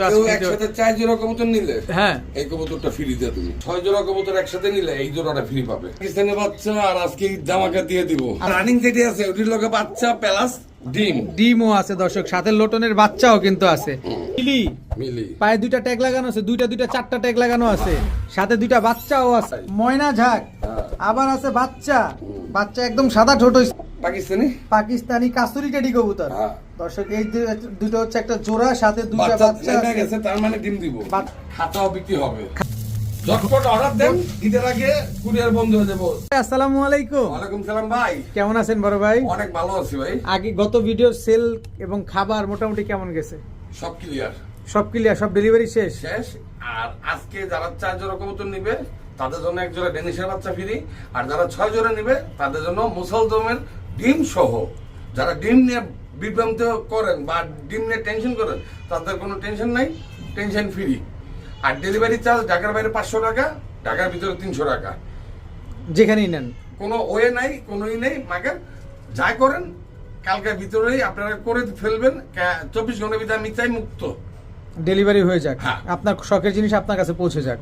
কেউ একসাথে চার জোড়া কবুতর নিলে হ্যাঁ। এই কবুতরটা ফ্রি দিয়ে তুমি ছয় জোড়া কবুতর একসাথে নিলে এই জোড়াটা ফ্রি পাবে। পাকিস্তানি বাচ্চা আর আজকে ঈদ দিয়ে দিব। রানিং যেটি আছে ওটির লগে বাচ্চা প্লাস ডিম। ডিমও আছে দর্শক সাথে লোটনের বাচ্চাও কিন্তু আছে। মিলি। মিলি। পায়ে দুইটা ট্যাগ লাগানো আছে দুইটা দুইটা চারটা ট্যাগ লাগানো আছে। সাথে দুইটা বাচ্চাও আছে। ময়না ঝাক আবার আছে বাচ্চা। বাচ্চা একদম সাদা ছোট পাকিস্তানি? পাকিস্তানি কাস্তুরি টেডি কবুতর। হ্যাঁ। দর্শক এই দুটো হচ্ছে একটা জোড়া সাথে দুইটা বাচ্চা। গেছে তার মানে ডিম দিব। খাতাও বিক্রি হবে। ঝটপট অর্ডার দেন ঈদের আগে কুরিয়ার বন্ধ হয়ে যাব। আসসালামু আলাইকুম। ওয়ালাইকুম সালাম ভাই। কেমন আছেন বড় ভাই? অনেক ভালো আছি ভাই। আগে গত ভিডিও সেল এবং খাবার মোটামুটি কেমন গেছে? সব ক্লিয়ার সব ক্লিয়ার সব ডেলিভারি শেষ? শেষ। আর আজকে যারা চার জোড়া কবুতর নিবে তাদের জন্য এক জোড়া ডেনিশের বাচ্চা ফ্রি আর যারা ছয় জোড়া নিবে তাদের জন্য মুসলদমের ডিম সহ যারা ডিম নিয়ে বিভ্রান্ত করেন বা ডিম নিয়ে টেনশন করেন তাদের কোনো টেনশন নাই টেনশন ফ্রি আর ডেলিভারি চার্জ ঢাকার বাইরে পাঁচশো টাকা ঢাকার ভিতরে তিনশো টাকা। যেখানেই নেন। কোনো ওয়ে নাই কোনোই নেই মাগের যা করেন কালকের ভিতরেই আপনারা করে ফেলবেন চব্বিশ ঘণ্টার ভিতরে আমি চাই মুক্ত। ডেলিভারি হয়ে যাক। হ্যাঁ। আপনার শখের জিনিস আপনার কাছে পৌঁছে যাক।